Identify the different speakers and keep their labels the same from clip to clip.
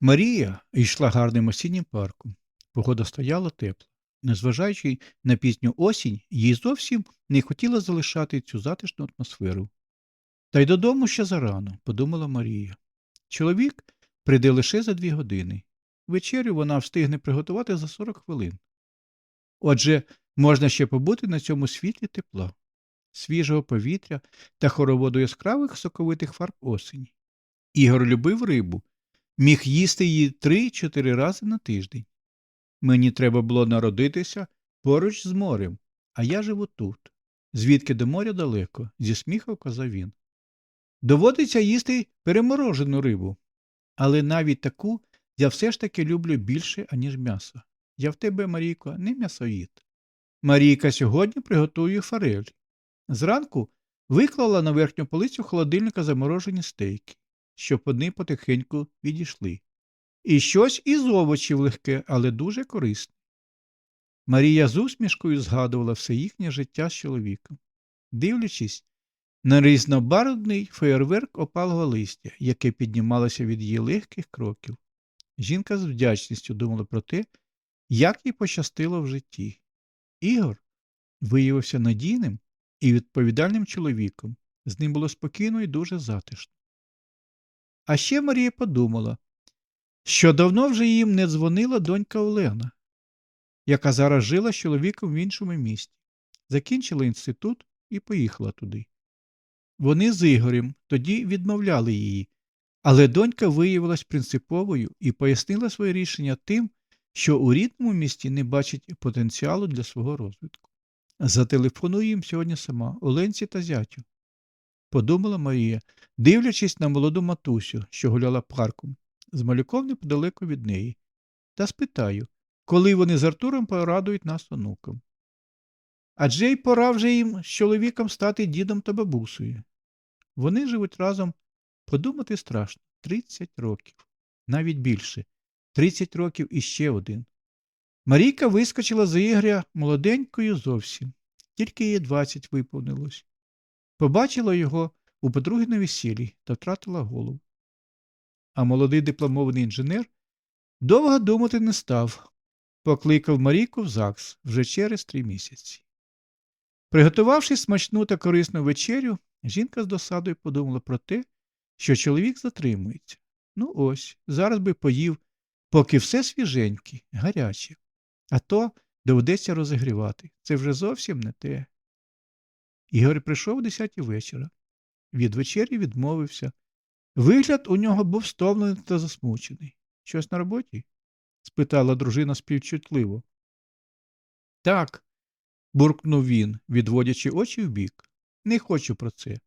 Speaker 1: Марія йшла гарним осіннім парком. Погода стояла тепла. Незважаючи на пізню осінь, їй зовсім не хотіла залишати цю затишну атмосферу. Та й додому ще зарано, подумала Марія. Чоловік прийде лише за дві години. Вечерю вона встигне приготувати за 40 хвилин. Отже, можна ще побути на цьому світлі тепла, свіжого повітря та хороводу яскравих соковитих фарб осені. Ігор любив рибу, міг їсти її три-чотири рази на тиждень. Мені треба було народитися поруч з морем, а я живу тут, звідки до моря далеко, зі сміхом казав він. Доводиться їсти переморожену рибу, але навіть таку я все ж таки люблю більше, аніж м'ясо. Я в тебе, Марійко, не м'ясоїд. Марійка сьогодні приготує форель. Зранку виклала на верхню полицю холодильника заморожені стейки, щоб вони потихеньку відійшли. І щось із овочів легке, але дуже корисне. Марія з усмішкою згадувала все їхнє життя з чоловіком, дивлячись на різнобарвний феєрверк опалого листя, яке піднімалося від її легких кроків. Жінка з вдячністю думала про те, як їй пощастило в житті. Ігор виявився надійним і відповідальним чоловіком. З ним було спокійно і дуже затишно. А ще Марія подумала, що давно вже їм не дзвонила донька Олена, яка зараз жила з чоловіком в іншому місті, закінчила інститут і поїхала туди. Вони з Ігорем тоді відмовляли її, але донька виявилась принциповою і пояснила своє рішення тим, що у рідному місті не бачить потенціалу для свого розвитку. Зателефоную їм сьогодні сама, Оленці та зятю, подумала Марія, дивлячись на молоду матусю, що гуляла парком, з малюком неподалеку від неї, та спитаю, коли вони з Артуром порадують нас онукам. Адже й пора вже їм з чоловіком стати дідом та бабусею. Вони живуть разом, подумати страшно, 30 років, навіть більше, 30 років і ще один. Марійка вискочила за Ігоря молоденькою зовсім, тільки їй 20 виповнилось. Побачила його у подруги весіллі та втратила голову. А молодий дипломований інженер довго думати не став, покликав Марійку в ЗАГС вже через три місяці. Приготувавши смачну та корисну вечерю, жінка з досадою подумала про те, що чоловік затримується. Ну ось, зараз би поїв, поки все свіженьке, гаряче. А то доведеться розігрівати. Це вже зовсім не те. Ігор прийшов о десятій вечора. Від вечері відмовився. Вигляд у нього був стомлений та засмучений. Щось на роботі? спитала дружина співчутливо. Так, буркнув він, відводячи очі вбік. Не хочу про це.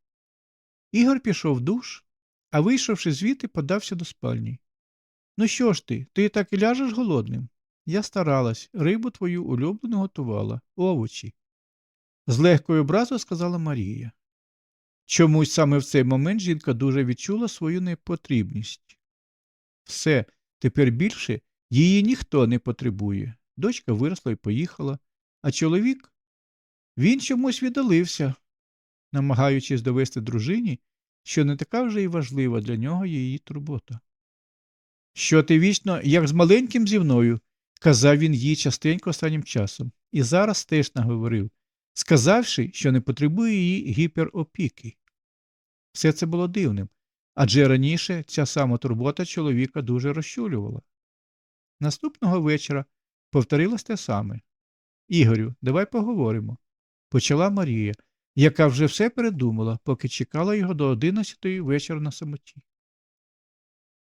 Speaker 1: Ігор пішов в душ, а вийшовши звідти, подався до спальні. Ну що ж ти, ти так і ляжеш голодним? Я старалась, рибу твою улюблену готувала, овочі. З легкою образою сказала Марія. Чомусь саме в цей момент жінка дуже відчула свою непотрібність. Все, тепер більше її ніхто не потребує. Дочка виросла і поїхала, а чоловік він чомусь віддалився, намагаючись довести дружині, що не така вже й важлива для нього її турбота. Що ти вічно, як з маленьким зі мною, казав він їй частенько останнім часом, і зараз теж наговорив, сказавши, що не потребує її гіперопіки. Все це було дивним, адже раніше ця сама турбота чоловіка дуже розчулювала. Наступного вечора повторилось те саме. Ігорю, давай поговоримо, почала Марія, яка вже все передумала, поки чекала його до одинадцятої вечора на самоті.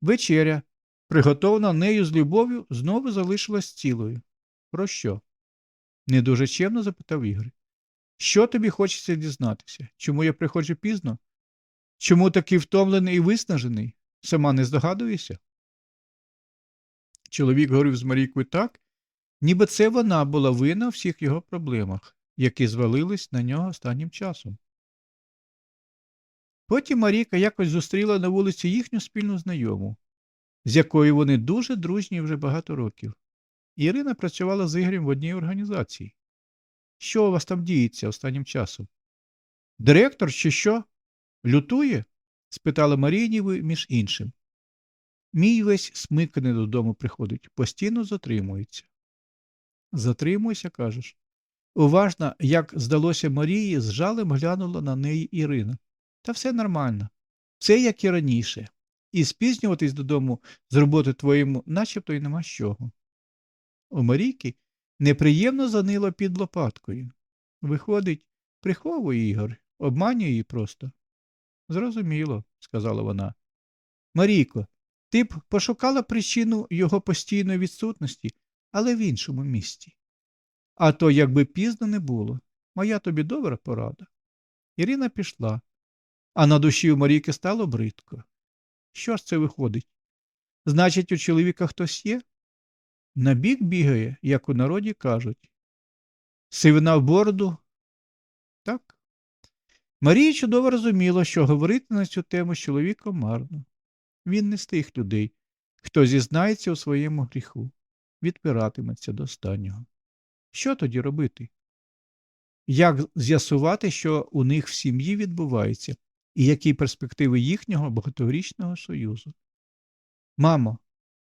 Speaker 1: Вечеря, приготована нею з любов'ю, знову залишилась цілою. Про що? Не дуже чемно запитав Ігор. Що тобі хочеться дізнатися? Чому я приходжу пізно? Чому такий втомлений і виснажений? Сама не здогадуєшся? Чоловік говорив з Марійкою так, ніби це вона була винна у всіх його проблемах, які звалились на нього останнім часом. Потім Марійка якось зустріла на вулиці їхню спільну знайому, з якою вони дуже дружні вже багато років. Ірина працювала з Ігорем в одній організації. Що у вас там діється останнім часом? Директор чи що? Лютує? спитала Марія між іншим. Мій весь смиканий додому приходить, постійно затримується. Затримуйся, кажеш. Уважно, як здалося Марії, з жалем глянула на неї Ірина. Та все нормально. Все як і раніше. І спізнюватись додому з роботи твоєму начебто й нема з чого. У Марійки неприємно занило під лопаткою. Виходить, приховує Ігор, обманює її просто. Зрозуміло, сказала вона. Марійко, ти б пошукала причину його постійної відсутності, але в іншому місці. А то, якби пізно не було, моя тобі добра порада. Ірина пішла, а на душі у Марійки стало бридко. Що ж це виходить? Значить, у чоловіка хтось є? На бік бігає, як у народі кажуть. Сивина в бороду? Так. Марія чудово розуміла, що говорити на цю тему з чоловіком марно. Він не з тих людей, хто зізнається у своєму гріху, відпиратиметься до останнього. Що тоді робити? Як з'ясувати, що у них в сім'ї відбувається, і які перспективи їхнього багаторічного союзу? Мамо,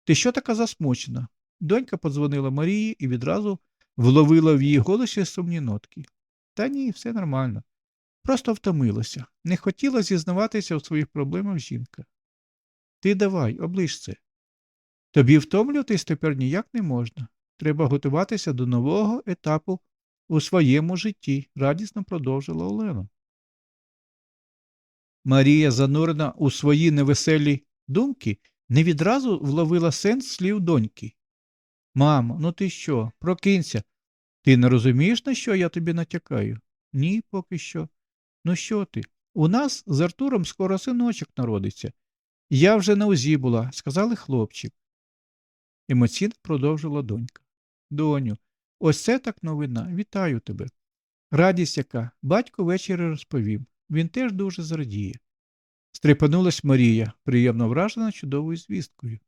Speaker 1: ти що така засмучена? Донька подзвонила Марії і відразу вловила в її голосі сумні нотки. Та ні, все нормально. Просто втомилася, не хотіла зізнаватися у своїх проблемах жінка. Ти давай, оближ це. Тобі втомлюватись тепер ніяк не можна. Треба готуватися до нового етапу у своєму житті, радісно продовжила Олена. Марія, занурена у свої невеселі думки, не відразу вловила сенс слів доньки. Мамо, ну ти що? Прокинься. Ти не розумієш, на що я тобі натякаю? Ні, поки що. Ну що ти? У нас з Артуром скоро синочок народиться. Я вже на узі була, сказали хлопчик. Емоційно продовжила донька. Доню, ось це так новина. Вітаю тебе. Радість яка, батько ввечері розповів. Він теж дуже зрадіє. Стрепанулась Марія, приємно вражена чудовою звісткою.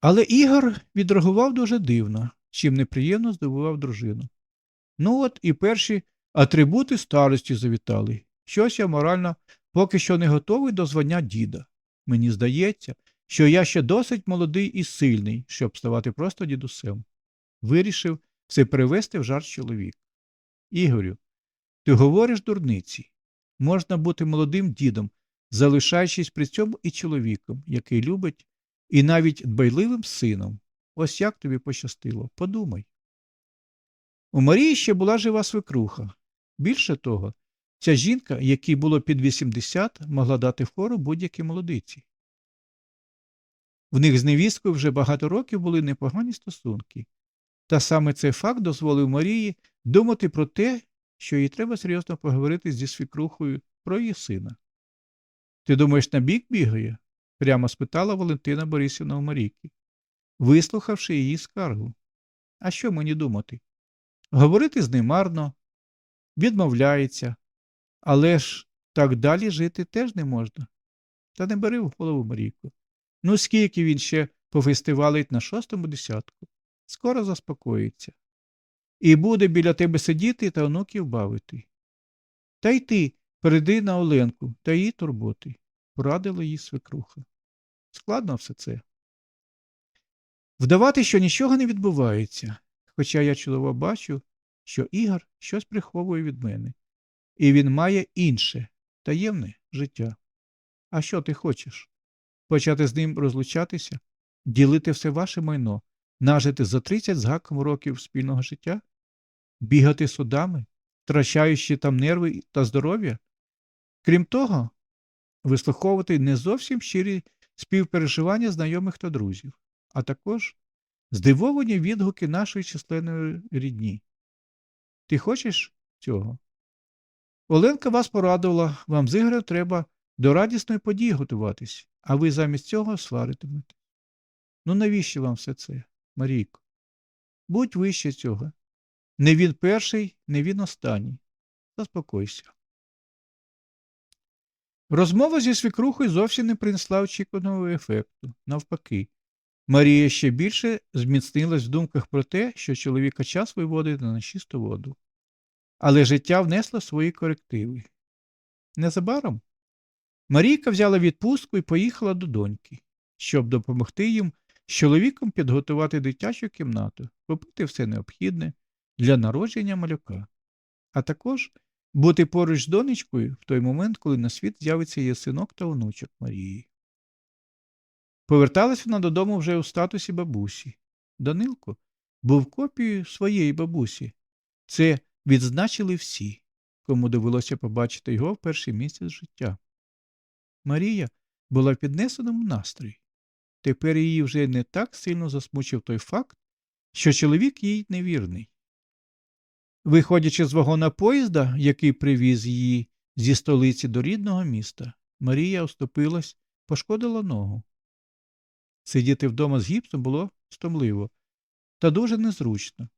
Speaker 1: Але Ігор відреагував дуже дивно, чим неприємно здивував дружину. Ну от і перші атрибути старості завітали. Щось я морально поки що не готовий до звання діда. Мені здається, що я ще досить молодий і сильний, щоб ставати просто дідусем. Вирішив все перевести в жарт чоловік. Ігорю, ти говориш дурниці. Можна бути молодим дідом, залишаючись при цьому і чоловіком, який любить, і навіть дбайливим сином. Ось як тобі пощастило. Подумай. У Марії ще була жива свекруха. Більше того, ця жінка, якій було під 80, могла дати фору будь-якій молодиці. В них з невісткою вже багато років були непогані стосунки. Та саме цей факт дозволив Марії думати про те, що їй треба серйозно поговорити зі свікрухою про її сина. Ти думаєш, на бік бігає? Прямо спитала Валентина Борисівна у Марійки, вислухавши її скаргу. А що мені думати? Говорити з ним марно, відмовляється, але ж так далі жити теж не можна. Та не бери в голову Марійку. Ну скільки він ще пофестивалить на шостому десятку, скоро заспокоїться. І буде біля тебе сидіти та онуків бавити. Та й ти перейди на Оленку та її турботи, порадила їй свекруха. Складно все це. Вдавати, що нічого не відбувається, хоча я чудово бачу, що Ігор щось приховує від мене, і він має інше, таємне життя. А що ти хочеш? Почати з ним розлучатися, ділити все ваше майно, нажити за 30 з гаком років спільного життя, бігати судами, втрачаючи там нерви та здоров'я? Крім того, вислуховувати не зовсім щирі співпереживання знайомих та друзів, а також здивовані відгуки нашої численної рідні. Ти хочеш цього? Оленка вас порадувала, вам з Ігорем треба до радісної події готуватись, а ви замість цього сваритимете. Ну навіщо вам все це, Марійко? Будь вище цього. Не він перший, не він останній. Заспокойся. Розмова зі свікрухою зовсім не принесла очікуваного ефекту. Навпаки, Марія ще більше зміцнилась в думках про те, що чоловіка час виводить на чисту воду. Але життя внесло свої корективи. Незабаром Марійка взяла відпустку і поїхала до доньки, щоб допомогти їм з чоловіком підготувати дитячу кімнату, купити все необхідне для народження малюка, а також бути поруч з донечкою в той момент, коли на світ з'явиться її синок та онучок Марії. Поверталась вона додому вже у статусі бабусі. Данилко був копією своєї бабусі. Це відзначили всі, кому довелося побачити його в перший місяць життя. Марія була в піднесеному настрої. Тепер її вже не так сильно засмучив той факт, що чоловік їй невірний. Виходячи з вагона поїзда, який привіз її зі столиці до рідного міста, Марія оступилась, пошкодила ногу. Сидіти вдома з гіпсом було стомливо та дуже незручно.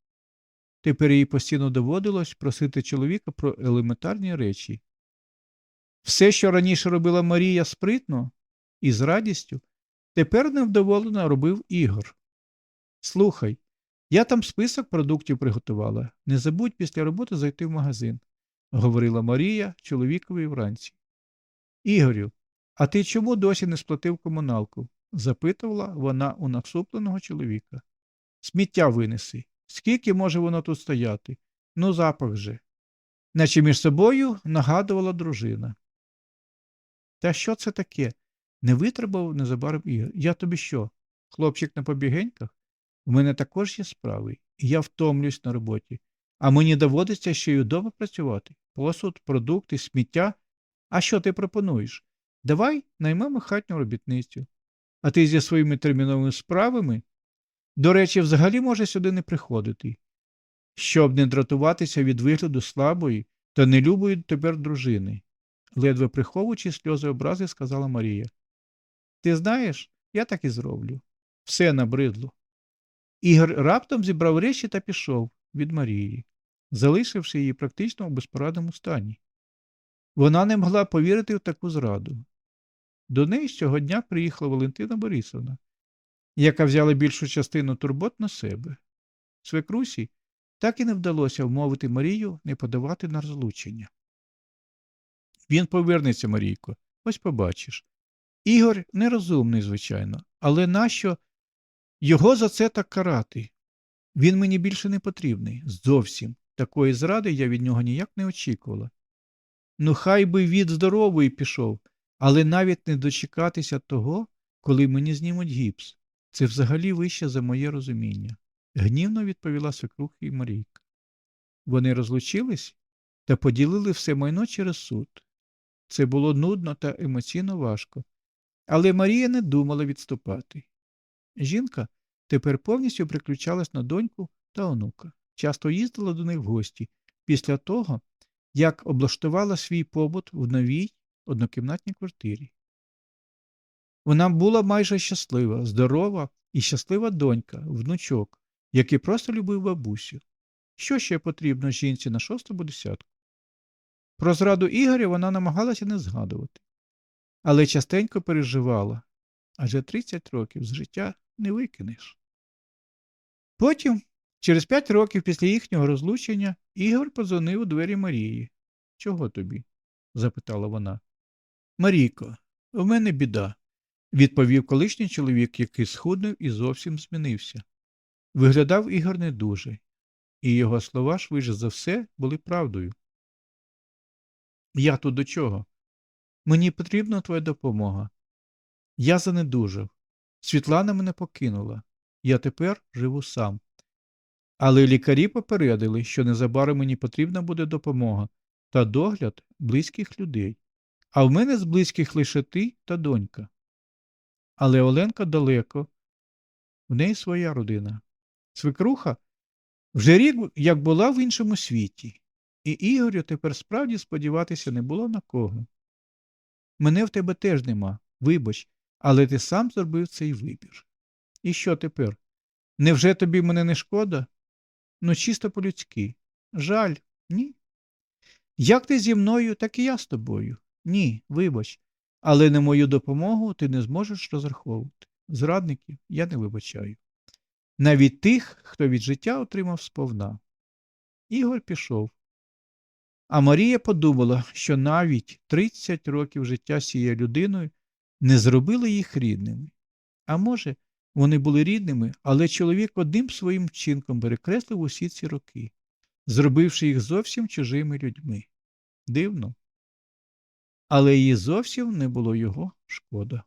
Speaker 1: Тепер їй постійно доводилось просити чоловіка про елементарні речі. Все, що раніше робила Марія спритно і з радістю, тепер невдоволено робив Ігор. Слухай, я там список продуктів приготувала. Не забудь після роботи зайти в магазин, говорила Марія чоловікові вранці. Ігорю, а ти чому досі не сплатив комуналку? запитувала вона у насупленого чоловіка. Сміття винеси. Скільки може воно тут стояти? Ну, запах же. Наче між собою нагадувала дружина. Та що це таке? Не витребував незабаром Ігор. Я тобі що? Хлопчик на побігеньках? У мене також є справи, і я втомлююсь на роботі. А мені доводиться ще й удома працювати. Посуд, продукти, сміття. А що ти пропонуєш? Давай наймемо хатню робітницю. А ти зі своїми терміновими справами, до речі, взагалі може сюди не приходити, щоб не дратуватися від вигляду слабої та нелюбої тепер дружини, ледве приховуючи сльози образи, сказала Марія. Ти знаєш, я так і зроблю. Все набридло. Ігор раптом зібрав речі та пішов від Марії, залишивши її практично у безпорадному стані. Вона не могла повірити в таку зраду. До неї цього дня приїхала Валентина Борисовна, яка взяла більшу частину турбот на себе. Свекрусі так і не вдалося вмовити Марію не подавати на розлучення. Він повернеться, Марійко, ось побачиш. Ігор нерозумний, звичайно, але нащо його за це так карати? Він мені більше не потрібний. Зовсім. Такої зради я від нього ніяк не очікувала. Ну, хай би від здорової пішов, але навіть не дочекатися того, коли мені знімуть гіпс. Це взагалі вище за моє розуміння, гнівно відповіла свекруха і Марійка. Вони розлучились та поділили все майно через суд. Це було нудно та емоційно важко, але Марія не думала відступати. Жінка тепер повністю приключалась на доньку та онука, часто їздила до них в гості після того, як облаштувала свій побут в новій однокімнатній квартирі. Вона була майже щаслива, здорова і щаслива донька, внучок, який просто любив бабусю. Що ще потрібно жінці на шостому десятку? Про зраду Ігоря вона намагалася не згадувати, але частенько переживала адже 30 років з життя не викинеш. Потім, через 5 років після їхнього розлучення, Ігор подзвонив у двері Марії. Чого тобі? запитала вона. Марійко, в мене біда, відповів колишній чоловік, який схуднув і зовсім змінився. Виглядав Ігор не дуже, і його слова, швидше за все, були правдою. Я тут до чого? Мені потрібна твоя допомога. Я занедужав. Світлана мене покинула. Я тепер живу сам. Але лікарі попередили, що незабаром мені потрібна буде допомога та догляд близьких людей. А в мене з близьких лише ти та донька. Але Оленка далеко, в неї своя родина. Свекруха вже рік як була в іншому світі, і Ігорю тепер справді сподіватися не було на кого. Мене в тебе теж нема, вибач, але ти сам зробив цей вибір. І що тепер? Невже тобі мене не шкода? Ну, чисто по-людськи. Жаль, ні. Як ти зі мною, так і я з тобою. Ні, вибач, але на мою допомогу ти не зможеш розраховувати. Зрадників я не вибачаю. Навіть тих, хто від життя отримав сповна. Ігор пішов. А Марія подумала, що навіть 30 років життя цією людиною не зробили їх рідними. А може, вони були рідними, але чоловік одним своїм вчинком перекреслив усі ці роки, зробивши їх зовсім чужими людьми. Дивно. Але її зовсім не було його шкода.